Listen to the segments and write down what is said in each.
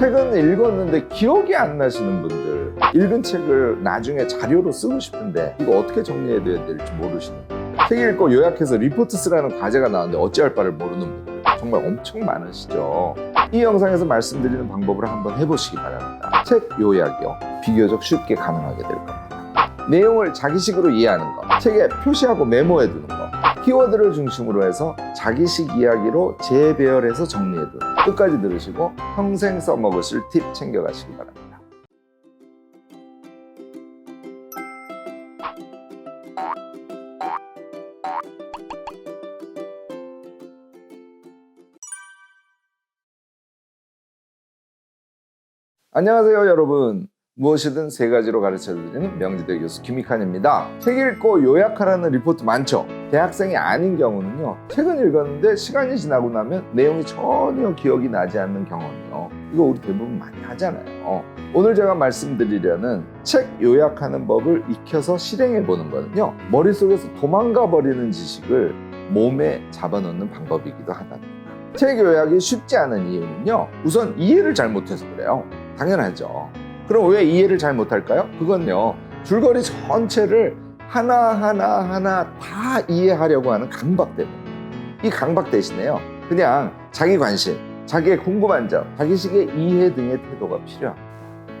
책은 읽었는데 기억이 안 나시는 분들 읽은 책을 나중에 자료로 쓰고 싶은데 이거 어떻게 정리해야 될지 모르시는 분들. 책 읽고 요약해서 리포트 쓰라는 과제가 나왔는데 어찌할 바를 모르는 분들. 정말 엄청 많으시죠. 이 영상에서 말씀드리는 방법을 한번 해보시기 바랍니다. 책 요약이요. 비교적 쉽게 가능하게 될 겁니다. 내용을 자기식으로 이해하는 것. 책에 표시하고 메모해 두는 것 키워드를 중심으로 해서 자기식 이야기로 재배열해서 정리해두는 끝까지 들으시고 평생 써먹으실 팁 챙겨가시기 바랍니다. 안녕하세요 여러분. 무엇이든 세 가지로 가르쳐드리는 명지대 교수 김익환입니다. 책 읽고 요약하라는 리포트 많죠 대학생이 아닌 경우는요 책은 읽었는데 시간이 지나고 나면 내용이 전혀 기억이 나지 않는 경험이요 이거 우리 대부분 많이 하잖아요 오늘 제가 말씀드리려는 책 요약하는 법을 익혀서 실행해 보는 거는요 머릿속에서 도망가 버리는 지식을 몸에 잡아넣는 방법이기도 하답니다 책 요약이 쉽지 않은 이유는요 우선 이해를 잘 못해서 그래요 당연하죠. 그럼 왜 이해를 잘 못할까요? 그건요, 줄거리 전체를 하나하나 하나 다 이해하려고 하는 강박 때문에. 이 강박 대신에요, 그냥 자기 관심, 자기의 궁금한 점, 자기식의 이해 등의 태도가 필요합니다.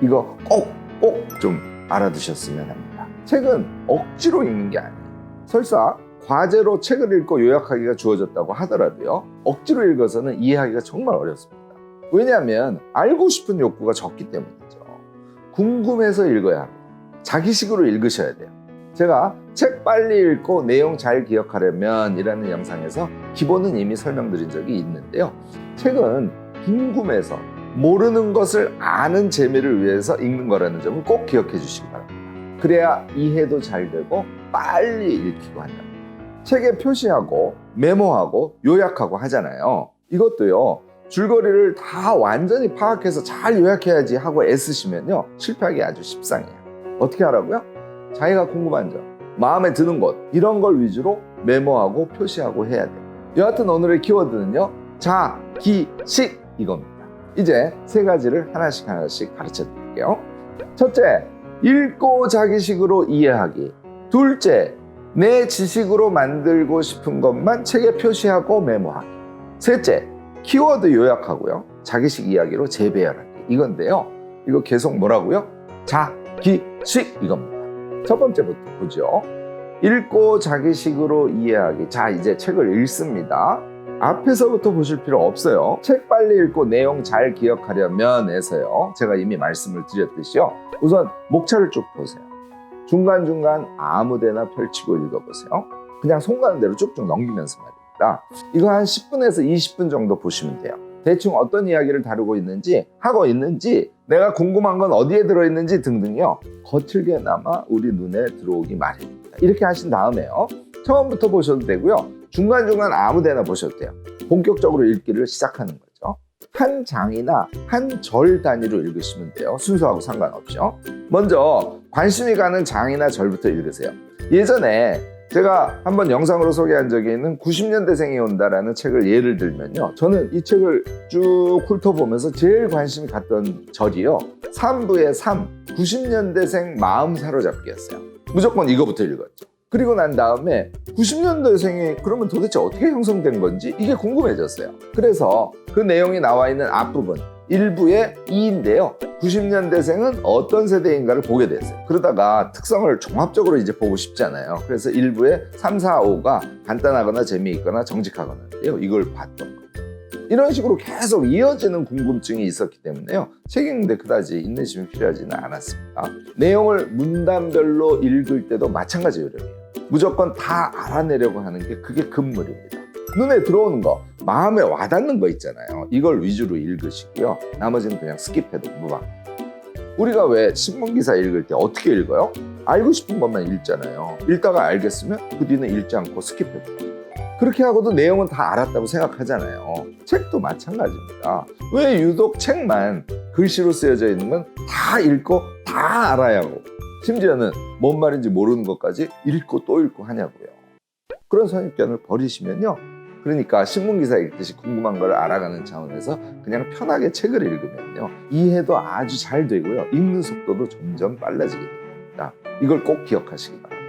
이거 꼭, 꼭 좀 알아두셨으면 합니다. 책은 억지로 읽는 게 아니에요. 설사 과제로 책을 읽고 요약하기가 주어졌다고 하더라도요, 억지로 읽어서는 이해하기가 정말 어렵습니다. 왜냐하면 알고 싶은 욕구가 적기 때문이죠. 궁금해서 읽어야 합니다. 자기식으로 읽으셔야 돼요. 제가 책 빨리 읽고 내용 잘 기억하려면 이라는 영상에서 기본은 이미 설명드린 적이 있는데요. 책은 궁금해서 모르는 것을 아는 재미를 위해서 읽는 거라는 점을 꼭 기억해 주시기 바랍니다. 그래야 이해도 잘 되고 빨리 읽히고 한다. 책에 표시하고 메모하고 요약하고 하잖아요. 이것도요. 줄거리를 다 완전히 파악해서 잘 요약해야지 하고 애쓰시면요 실패하기 아주 십상해요 어떻게 하라고요? 자기가 궁금한 점 마음에 드는 것 이런 걸 위주로 메모하고 표시하고 해야 돼요 여하튼 오늘의 키워드는요 자, 기, 식 이겁니다 이제 세 가지를 하나씩 하나씩 가르쳐 드릴게요 첫째, 읽고 자기식으로 이해하기 둘째, 내 지식으로 만들고 싶은 것만 책에 표시하고 메모하기 셋째, 키워드 요약하고요. 자기식 이야기로 재배열하기. 이건데요. 이거 계속 뭐라고요? 자, 기, 식 이겁니다. 첫 번째부터 보죠. 읽고 자기식으로 이해하기. 자, 이제 책을 읽습니다. 앞에서부터 보실 필요 없어요. 책 빨리 읽고 내용 잘 기억하려면 해서요. 제가 이미 말씀을 드렸듯이요. 우선 목차를 쭉 보세요. 중간중간 아무 데나 펼치고 읽어보세요. 그냥 손 가는 대로 쭉쭉 넘기면서. 있다. 이거 한 10분에서 20분 정도 보시면 돼요. 대충 어떤 이야기를 다루고 있는지, 하고 있는지, 내가 궁금한 건 어디에 들어있는지 등등요. 거칠게나마 우리 눈에 들어오기 마련입니다. 이렇게 하신 다음에요. 처음부터 보셔도 되고요. 중간중간 아무 데나 보셔도 돼요. 본격적으로 읽기를 시작하는 거죠. 한 장이나 한 절 단위로 읽으시면 돼요. 순서하고 상관없이요. 먼저 관심이 가는 장이나 절부터 읽으세요. 예전에 제가 한번 영상으로 소개한 적이 있는 90년대생이 온다라는 책을 예를 들면요. 저는 이 책을 쭉 훑어보면서 제일 관심이 갔던 절이요. 3부의 3, 90년대생 마음 사로잡기였어요. 무조건 이거부터 읽었죠. 그리고 난 다음에 90년대생이 그러면 도대체 어떻게 형성된 건지 이게 궁금해졌어요. 그래서 그 내용이 나와 있는 앞부분, 일부의 2인데요. 90년대생은 어떤 세대인가를 보게 됐어요. 그러다가 특성을 종합적으로 이제 보고 싶잖아요. 그래서 일부의 3, 4, 5가 간단하거나 재미있거나 정직하거나인데요. 이걸 봤던 거예요. 이런 식으로 계속 이어지는 궁금증이 있었기 때문에요. 책 읽는데 그다지 인내심이 필요하지는 않았습니다. 내용을 문단별로 읽을 때도 마찬가지 요령이에요. 무조건 다 알아내려고 하는 게 그게 금물입니다. 눈에 들어오는 거, 마음에 와닿는 거 있잖아요. 이걸 위주로 읽으시고요. 나머지는 그냥 스킵해도 무방. 우리가 왜 신문 기사 읽을 때 어떻게 읽어요? 알고 싶은 것만 읽잖아요. 읽다가 알겠으면 그 뒤는 읽지 않고 스킵해도. 그렇게 하고도 내용은 다 알았다고 생각하잖아요. 책도 마찬가지입니다. 왜 유독 책만 글씨로 쓰여져 있는 건 다 읽고 다 알아야 하고 심지어는 뭔 말인지 모르는 것까지 읽고 또 읽고 하냐고요. 그런 선입견을 버리시면요. 그러니까 신문기사 읽듯이 궁금한 걸 알아가는 차원에서 그냥 편하게 책을 읽으면요. 이해도 아주 잘 되고요. 읽는 속도도 점점 빨라지게 됩니다. 이걸 꼭 기억하시기 바랍니다.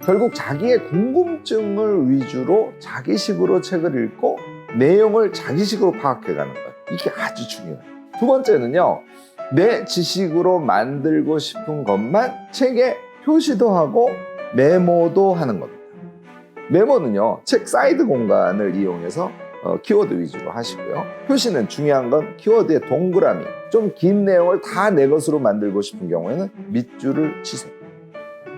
결국 자기의 궁금증을 위주로 자기식으로 책을 읽고 내용을 자기식으로 파악해가는 것. 이게 아주 중요해요. 두 번째는요. 내 지식으로 만들고 싶은 것만 책에 표시도 하고 메모도 하는 겁니다. 메모는요, 책 사이드 공간을 이용해서 어, 키워드 위주로 하시고요. 표시는 중요한 건 키워드의 동그라미, 좀 긴 내용을 다 내 것으로 만들고 싶은 경우에는 밑줄을 치세요.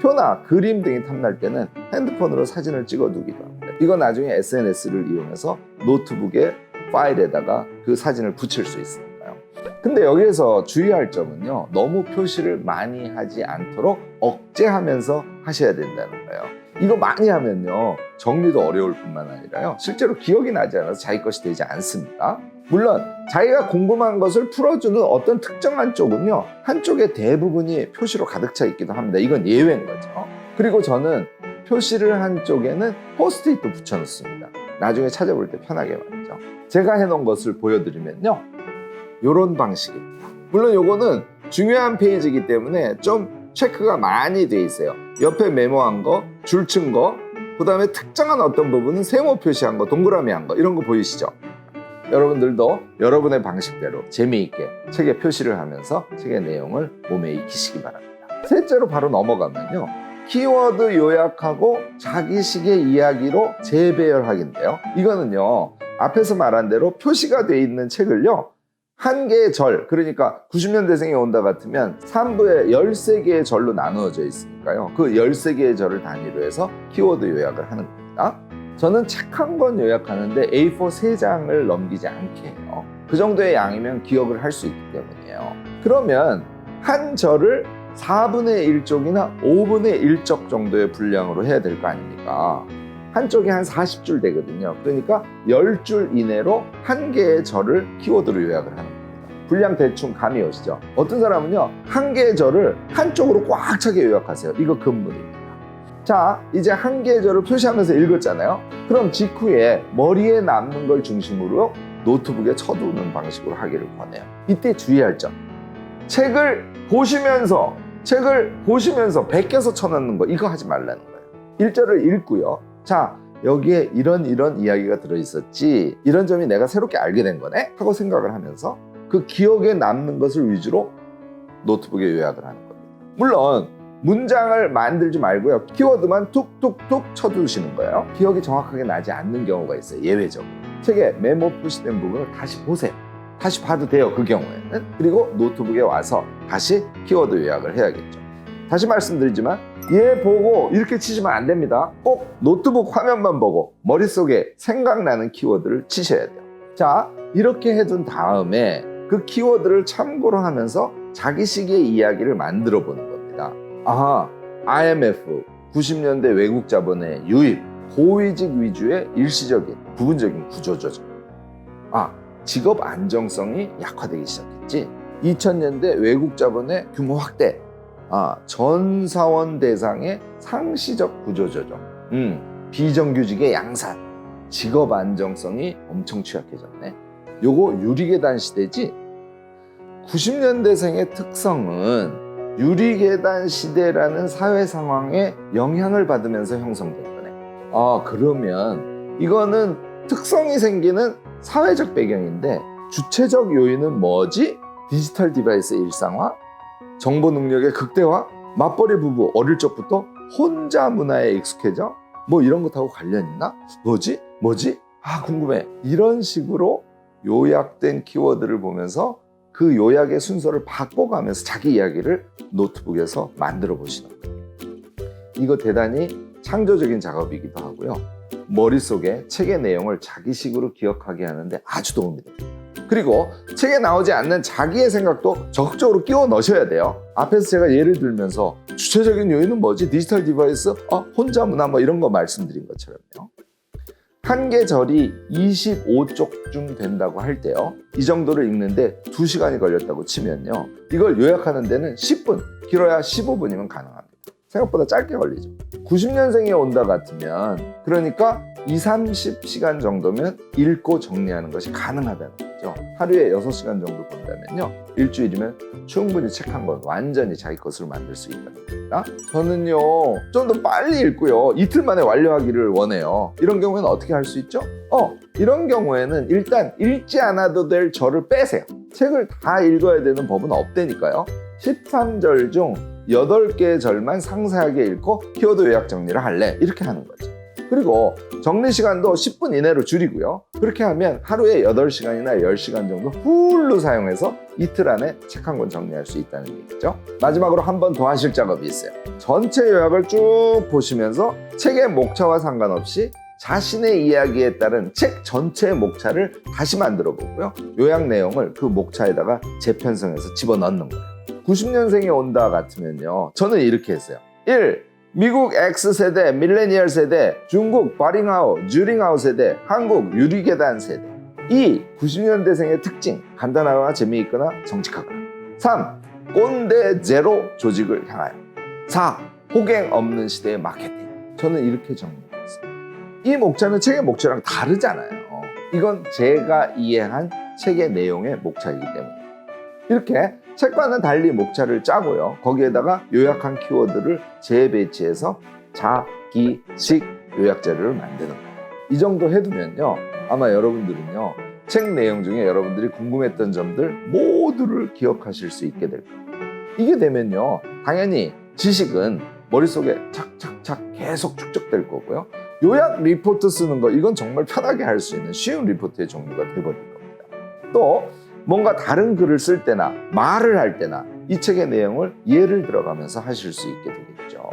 표나 그림 등이 탐날 때는 핸드폰으로 사진을 찍어두기도 합니다. 이거 나중에 SNS를 이용해서 노트북에 파일에다가 그 사진을 붙일 수 있으니까요. 근데 여기에서 주의할 점은요, 너무 표시를 많이 하지 않도록 억제하면서 하셔야 된다는 거예요. 이거 많이 하면요 정리도 어려울 뿐만 아니라요 실제로 기억이 나지 않아서 자기 것이 되지 않습니다. 물론 자기가 궁금한 것을 풀어주는 어떤 특정한 쪽은요 한쪽의 대부분이 표시로 가득 차 있기도 합니다. 이건 예외인 거죠. 그리고 저는 표시를 한 쪽에는 포스트잇도 붙여 놓습니다. 나중에 찾아볼 때 편하게 말이죠. 제가 해놓은 것을 보여드리면요 이런 방식입니다. 물론 요거는 중요한 페이지이기 때문에 좀 체크가 많이 돼 있어요. 옆에 메모한 거, 줄친 거, 그 다음에 특정한 어떤 부분은 세모 표시한 거, 동그라미 한 거, 이런 거 보이시죠? 여러분들도 여러분의 방식대로 재미있게 책에 표시를 하면서 책의 내용을 몸에 익히시기 바랍니다. 셋째로 바로 넘어가면요. 키워드 요약하고 자기식의 이야기로 재배열하기인데요. 이거는요. 앞에서 말한 대로 표시가 돼 있는 책을요. 한 개의 절, 그러니까 90년대생이 온다 같으면 3부에 13개의 절로 나누어져 있으니까요. 그 13개의 절을 단위로 해서 키워드 요약을 하는 겁니다. 저는 책 한 권 요약하는데 A4 3장을 넘기지 않게 해요. 그 정도의 양이면 기억을 할 수 있기 때문이에요. 그러면 한 절을 4분의 1쪽이나 5분의 1쪽 정도의 분량으로 해야 될 거 아닙니까? 한쪽에 한 40줄 되거든요. 그러니까 10줄 이내로 한 개의 절을 키워드로 요약을 하는. 분량 대충 감이 오시죠? 어떤 사람은요, 한 개의 절을 한쪽으로 꽉 차게 요약하세요. 이거 근문입니다. 자, 이제 한 개의 절을 표시하면서 읽었잖아요. 그럼 직후에 머리에 남는 걸 중심으로 노트북에 쳐두는 방식으로 하기를 권해요. 이때 주의할 점. 책을 보시면서, 책을 보시면서 베껴서 쳐넣는 거, 이거 하지 말라는 거예요. 일절을 읽고요. 자, 여기에 이런 이런 이야기가 들어있었지. 이런 점이 내가 새롭게 알게 된 거네? 하고 생각을 하면서 그 기억에 남는 것을 위주로 노트북에 요약을 하는 겁니다. 물론 문장을 만들지 말고요. 키워드만 툭툭툭 쳐두시는 거예요. 기억이 정확하게 나지 않는 경우가 있어요. 예외적으로. 책에 메모 표시된 부분을 다시 보세요. 다시 봐도 돼요. 그 경우에는. 그리고 노트북에 와서 다시 키워드 요약을 해야겠죠. 다시 말씀드리지만 얘 보고 이렇게 치시면 안 됩니다. 꼭 노트북 화면만 보고 머릿속에 생각나는 키워드를 치셔야 돼요. 자, 이렇게 해둔 다음에 그 키워드를 참고로 하면서 자기식의 이야기를 만들어 보는 겁니다. 아하, IMF, 90년대 외국 자본의 유입, 고위직 위주의 일시적인 부분적인 구조조정. 아, 직업 안정성이 약화되기 시작했지. 2000년대 외국 자본의 규모 확대. 아, 전 사원 대상의 상시적 구조조정. 음, 비정규직의 양산. 직업 안정성이 엄청 취약해졌네. 요거 유리계단 시대지. 90년대생의 특성은 유리계단 시대라는 사회 상황에 영향을 받으면서 형성된 거네. 아, 그러면 이거는 특성이 생기는 사회적 배경인데 주체적 요인은 뭐지? 디지털 디바이스 일상화, 정보 능력의 극대화, 맞벌이 부부 어릴 적부터 혼자 문화에 익숙해져? 뭐 이런 것하고 관련 있나? 뭐지? 뭐지? 아, 궁금해. 이런 식으로 요약된 키워드를 보면서 그 요약의 순서를 바꿔가면서 자기 이야기를 노트북에서 만들어 보시는 거예요. 이거 대단히 창조적인 작업이기도 하고요. 머릿속에 책의 내용을 자기식으로 기억하게 하는데 아주 도움이 됩니다. 그리고 책에 나오지 않는 자기의 생각도 적극적으로 끼워 넣으셔야 돼요. 앞에서 제가 예를 들면서 주체적인 요인은 뭐지? 디지털 디바이스? 어, 혼자 문화 뭐 이런 거 말씀드린 것처럼요. 한개 절이 25쪽쯤 된다고 할 때요. 이 정도를 읽는데 2시간이 걸렸다고 치면요. 이걸 요약하는 데는 10분, 길어야 15분이면 가능합니다. 생각보다 짧게 걸리죠. 90년생이 온다 같으면 그러니까 2, 30시간 정도면 읽고 정리하는 것이 가능하다는 거 죠. 하루에 6시간 정도 본다면요. 일주일이면 충분히 책 한 권 완전히 자기 것으로 만들 수 있다는 겁니다. 저는요. 좀 더 빨리 읽고요. 이틀 만에 완료하기를 원해요. 이런 경우에는 어떻게 할 수 있죠? 어, 이런 경우에는 일단 읽지 않아도 될 절을 빼세요. 책을 다 읽어야 되는 법은 없다니까요. 13절 중 8개의 절만 상세하게 읽고 키워드 요약 정리를 할래. 이렇게 하는 거죠. 그리고 정리 시간도 10분 이내로 줄이고요. 그렇게 하면 하루에 8시간이나 10시간 정도 풀로 사용해서 이틀 안에 책 한 권 정리할 수 있다는 얘기죠. 마지막으로 한 번 더 하실 작업이 있어요. 전체 요약을 쭉 보시면서 책의 목차와 상관없이 자신의 이야기에 따른 책 전체의 목차를 다시 만들어 보고요. 요약 내용을 그 목차에다가 재편성해서 집어넣는 거예요. 90년생이 온다 같으면요. 저는 이렇게 했어요. 1. 미국 X세대, 밀레니얼 세대, 중국 바링아웃, 주링아웃 세대, 한국 유리계단 세대. 2. 90년대생의 특징, 간단하거나 재미있거나 정직하거나. 3. 꼰대 제로 조직을 향하여. 4. 호갱 없는 시대의 마케팅. 저는 이렇게 정리했어요. 이 목차는 책의 목차랑 다르잖아요. 이건 제가 이해한 책의 내용의 목차이기 때문에. 이렇게 책과는 달리 목차를 짜고요. 거기에다가 요약한 키워드를 재배치해서 자기식 요약 자료를 만드는 거예요. 이 정도 해두면요. 아마 여러분들은요. 책 내용 중에 여러분들이 궁금했던 점들 모두를 기억하실 수 있게 될 거예요. 이게 되면요. 당연히 지식은 머릿속에 착착착 계속 축적될 거고요. 요약 리포트 쓰는 거 이건 정말 편하게 할 수 있는 쉬운 리포트의 종류가 돼버릴 겁니다. 또 뭔가 다른 글을 쓸 때나 말을 할 때나 이 책의 내용을 예를 들어가면서 하실 수 있게 되겠죠.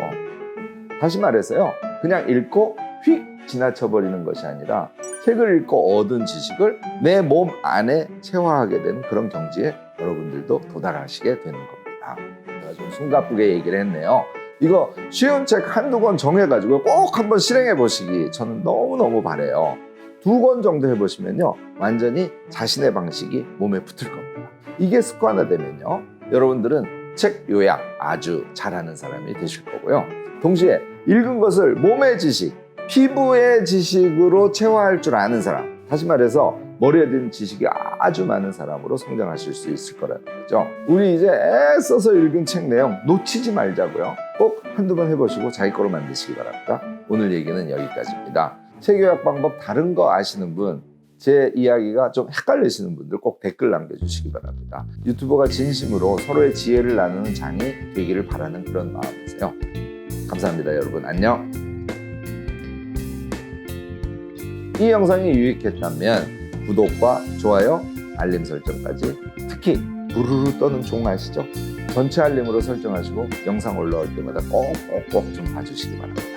다시 말해서요. 그냥 읽고 휙 지나쳐버리는 것이 아니라 책을 읽고 얻은 지식을 내 몸 안에 체화하게 되는 그런 경지에 여러분들도 도달하시게 되는 겁니다. 제가 좀 숨가쁘게 얘기를 했네요. 이거 쉬운 책 한두 권 정해가지고 꼭 한번 실행해 보시기 저는 너무너무 바래요. 두 권 정도 해보시면요. 완전히 자신의 방식이 몸에 붙을 겁니다. 이게 습관화되면요. 여러분들은 책 요약 아주 잘하는 사람이 되실 거고요. 동시에 읽은 것을 몸의 지식, 피부의 지식으로 체화할 줄 아는 사람. 다시 말해서 머리에 든 지식이 아주 많은 사람으로 성장하실 수 있을 거라는 거죠. 우리 이제 애써서 읽은 책 내용 놓치지 말자고요. 꼭 한두 번 해보시고 자기 거로 만드시기 바랍니다. 오늘 얘기는 여기까지입니다. 책 요약 방법 다른 거 아시는 분, 제 이야기가 좀 헷갈리시는 분들 꼭 댓글 남겨주시기 바랍니다. 유튜버가 진심으로 서로의 지혜를 나누는 장이 되기를 바라는 그런 마음이세요. 감사합니다, 여러분. 안녕. 이 영상이 유익했다면 구독과 좋아요, 알림 설정까지 특히 부르르 떠는 종 아시죠? 전체 알림으로 설정하시고 영상 올라올 때마다 꼭꼭꼭 좀 봐주시기 바랍니다.